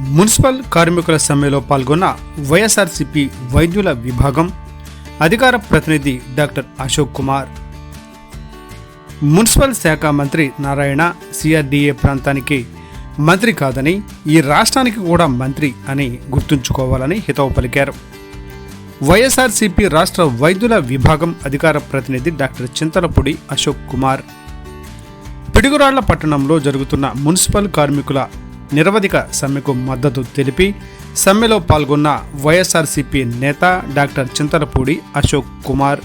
Municipal కార్మికుల సమ్మెలో పాల్గొన్న వైఎస్ఆర్సిపి వైద్యుల విభాగం అధికార ప్రతినిధి డాక్టర్ అశోక్ కుమార్. మున్సిపల్ శాఖ మంత్రి నారాయణ సిఆర్డీఏ ప్రాంతానికి మంత్రి కాదని ఈ రాష్ట్రానికి కూడా మంత్రి అని గుర్తుంచుకోవాలని హితవు పలికారు. వైఎస్ఆర్సిపి రాష్ట్ర వైద్యుల విభాగం అధికార ప్రతినిధి డాక్టర్ చింతలపూడి అశోక్ కుమార్. పిడుగురాళ్ళ పట్టణంలో జరుగుతున్న మున్సిపల్ కార్మికుల నిరవధిక సమ్మెకు మద్దతు తెలిపి సమ్మెలో పాల్గొన్న వైఎస్ఆర్సీపీ నేత డాక్టర్ చింతలపూడి అశోక్ కుమార్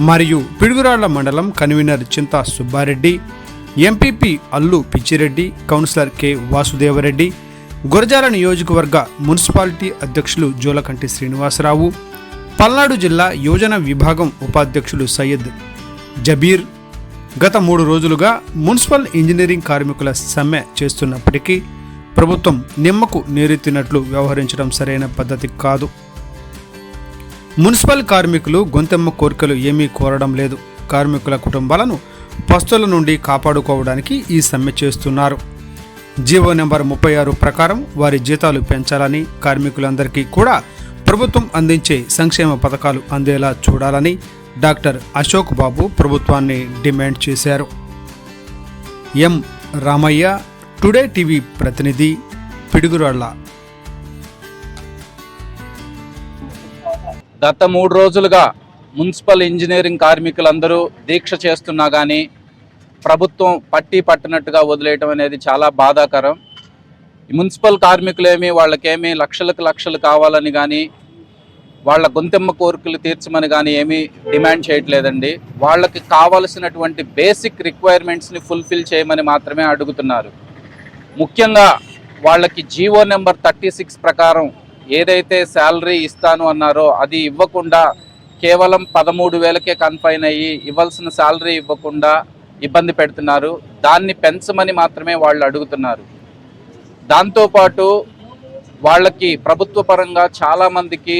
మరియు పిడుగురాళ్ళ మండలం convener Chinta Subbareddy MPP Allu Pichireddy councillor K Vasudevareddy Gurazala నియోజకవర్గ మున్సిపాలిటీ అధ్యక్షులు జోలకంటి శ్రీనివాసరావు పల్నాడు జిల్లా యోజన విభాగం ఉపాధ్యక్షులు సయ్యద్ జబీర్. గత మూడు రోజులుగా మున్సిపల్ ఇంజనీరింగ్ కార్మికుల సమ్మె చేస్తున్నప్పటికీ ప్రభుత్వం నిమ్మకు నీరెత్తినట్లు వ్యవహరించడం సరైన పద్ధతి కాదు. మున్సిపల్ కార్మికులు గొంతెమ్మ కోరికలు ఏమీ కోరడం లేదు. కార్మికుల కుటుంబాలను పస్తుల నుండి కాపాడుకోవడానికి ఈ సమ్మె చేస్తున్నారు. జీవో నెంబర్ ముప్పై ఆరు ప్రకారం వారి జీతాలు పెంచాలని కార్మికులందరికీ కూడా ప్రభుత్వం అందించే సంక్షేమ పథకాలు అందేలా చూడాలని డాక్టర్ అశోక్ బాబు ప్రభుత్వాన్ని డిమాండ్ చేశారు. ఎం రామయ్య టుడే టీవీ ప్రతినిధి పిడుగురాళ్ళ. గత మూడు రోజులుగా మున్సిపల్ ఇంజనీరింగ్ కార్మికులందరూ దీక్ష చేస్తున్నా కానీ ప్రభుత్వం పట్టి పట్టినట్టుగా వదిలేయటం అనేది చాలా బాధాకరం. ఈ మున్సిపల్ కార్మికులేమి వాళ్ళకేమి లక్షలకు లక్షలు కావాలని కానీ వాళ్ళ గొంతెమ్మ కోరికలు తీర్చమని కానీ ఏమీ డిమాండ్ చేయట్లేదండి. వాళ్ళకి కావలసినటువంటి బేసిక్ రిక్వైర్మెంట్స్ని ఫుల్ఫిల్ చేయమని మాత్రమే అడుగుతున్నారు. ముఖ్యంగా వాళ్ళకి జీవో నెంబర్ థర్టీ సిక్స్ ప్రకారం ఏదైతే శాలరీ ఇస్తాను అన్నారో అది ఇవ్వకుండా కేవలం పదమూడు వేలకే కన్ఫైన్ అయ్యి ఇవ్వాల్సిన శాలరీ ఇవ్వకుండా ఇబ్బంది పెడుతున్నారు. దాన్ని పెంచమని మాత్రమే వాళ్ళు అడుగుతున్నారు. దాంతోపాటు వాళ్ళకి ప్రభుత్వ పరంగా చాలామందికి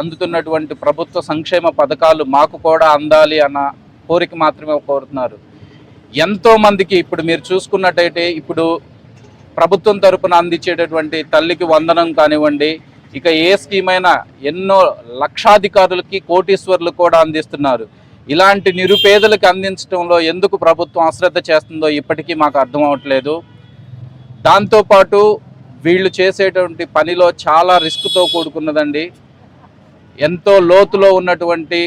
అందుతున్నటువంటి ప్రభుత్వ సంక్షేమ పథకాలు మాకు కూడా అందాలి అన్న కోరిక మాత్రమే కోరుతున్నారు. ఎంతోమందికి ఇప్పుడు మీరు చూసుకున్నట్టయితే ఇప్పుడు ప్రభుత్వం తరపున అందించేటటువంటి తల్లికి వందనం కానివ్వండి ఇక ఏ స్కీమ్ అయినా ఎన్నో లక్షాధికారులకి కోటీశ్వర్లు కూడా అందిస్తున్నారు. ఇలాంటి నిరుపేదలకు అందించడంలో ఎందుకు ప్రభుత్వం అశ్రద్ధ చేస్తుందో ఇప్పటికీ మాకు అర్థం అవ్వట్లేదు దాంతోపాటు వీళ్ళు చేసేటువంటి పనిలో చాలా రిస్క్తో కూడుకున్నదండి. ఎంతో లోతులో ఉన్నటువంటి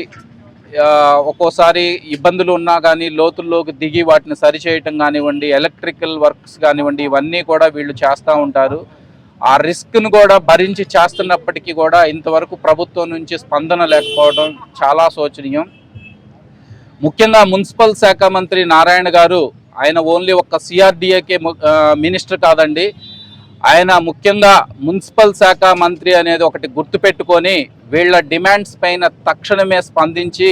ఒక్కోసారి ఇబ్బందులు ఉన్నా కానీ లోతుల్లోకి దిగి వాటిని సరిచేయటం కానివ్వండి ఎలక్ట్రికల్ వర్క్స్ కానివ్వండి ఇవన్నీ కూడా వీళ్ళు చేస్తూ ఉంటారు. ఆ రిస్క్ను కూడా భరించి చేస్తున్నప్పటికీ కూడా ఇంతవరకు ప్రభుత్వం నుంచి స్పందన లేకపోవడం చాలా శోచనీయం. ముఖ్యంగా మున్సిపల్ శాఖ మంత్రి నారాయణ గారు ఆయన ఓన్లీ ఒక్క సిఆర్డిఏకే మినిస్టర్ కాదండి. ఆయన ముఖ్యంగా మున్సిపల్ శాఖ మంత్రి అనేది ఒకటి గుర్తుపెట్టుకొని వీళ్ళ డిమాండ్స్ పైన తక్షణమే స్పందించి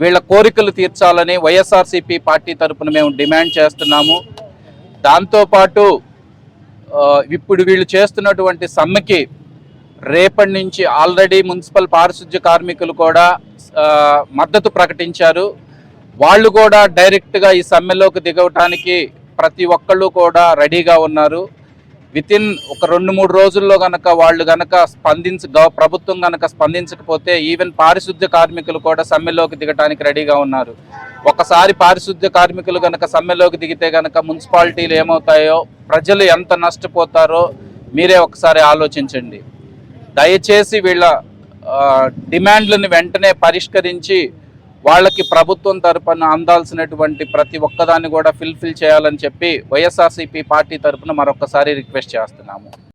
వీళ్ళ కోరికలు తీర్చాలని వైఎస్ఆర్సీపీ పార్టీ తరపున మేము డిమాండ్ చేస్తున్నాము. దాంతోపాటు ఇప్పుడు వీళ్ళు చేస్తున్నటువంటి సమ్మెకి రేపటి నుంచి ఆల్రెడీ మున్సిపల్ పారిశుద్ధ్య కార్మికులు కూడా మద్దతు ప్రకటించారు. వాళ్ళు కూడా డైరెక్ట్గా ఈ సమ్మెలోకి దిగవటానికి ప్రతి ఒక్కళ్ళు కూడా రెడీగా ఉన్నారు. విత్ ఇన్ ఒక రెండు మూడు రోజుల్లో గనక వాళ్ళు గనక స్పందించ ప్రభుత్వం గనక స్పందించకపోతే ఈవెన్ పారిశుద్ధ్య కార్మికులు కూడా సమ్మెలోకి దిగటానికి రెడీగా ఉన్నారు. ఒకసారి పారిశుద్ధ్య కార్మికులు గనక సమ్మెలోకి దిగితే గనక మున్సిపాలిటీలు ఏమవుతాయో ప్రజలు ఎంత నష్టపోతారో మీరే ఒకసారి ఆలోచించండి. దయచేసి వీళ్ళ డిమాండ్లను వెంటనే పరిష్కరించి వాళ్ళకి ప్రభుత్వం తరపున అందాల్సినటువంటి ప్రతి ఒక్కదాన్ని కూడా ఫిల్ఫిల్ చేయాలని చెప్పి వైఎస్ఆర్సీపీ పార్టీ తరపున మరొకసారి రిక్వెస్ట్ చేస్తున్నాము.